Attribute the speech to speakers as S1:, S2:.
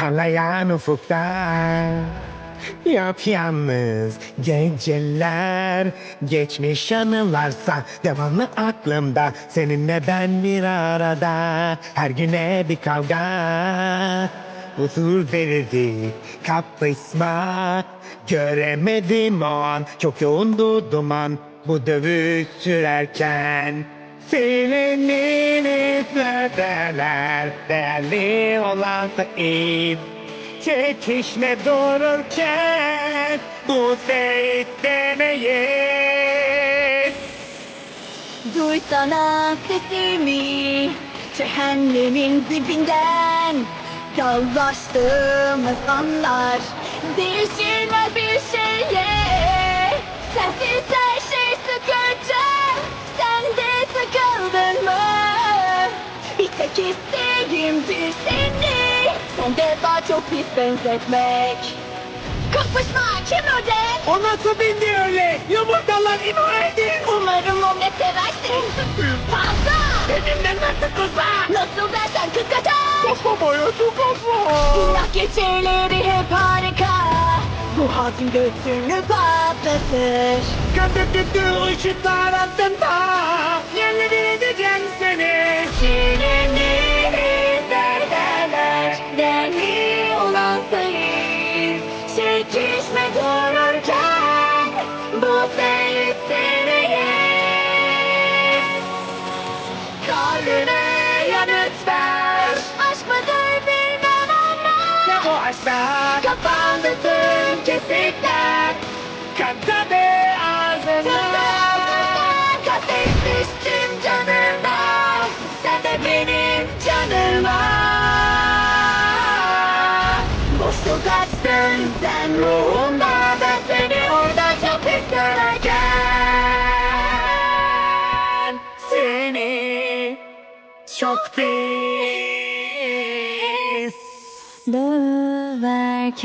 S1: Parlayan ufukta Yapyalnız geceler. Geçmiş anılarsa devamlı aklımda. Seninle ben bir arada Her güne bir kavga. Huzur verirdi kapışma Göremedim o an Çok yoğundu duman. Bu dövüş sürerken Seninle söylerler Değerli olan sayın Çekişme dururken Bu seyitlemeyin
S2: Duysana sesimi Cehennemin dibinden. Yallaştığımız anlar Değişilmez bir şeye tek isteğimdir seni Sen de daha çok pis benzetmek. Kapışma kim öder?
S1: O nasıl bindi öyle? Yumurtalar ibaretin
S2: Umarım o ne seversin. Fazla.
S1: Benimle nasıl kızar?
S2: Nasıl dersen kıskaca
S1: Kafamaya tukatma
S2: Günah geceleri hep harika. Bu hazin göğsünü patlatır.
S1: Köpüklü ışıklar altında
S2: dururken Bu seyitlemeyin Kalbine yanıt ver. Aşk mıdır bilmem ama
S1: Ne bu aşklar
S2: Kapandı tüm kesikler
S1: Kantadı ağzına.
S2: Kastetmiştim canıma Sen de benim canıma. Boşluk açtın sen ruhumda
S1: çok pis
S2: Döverken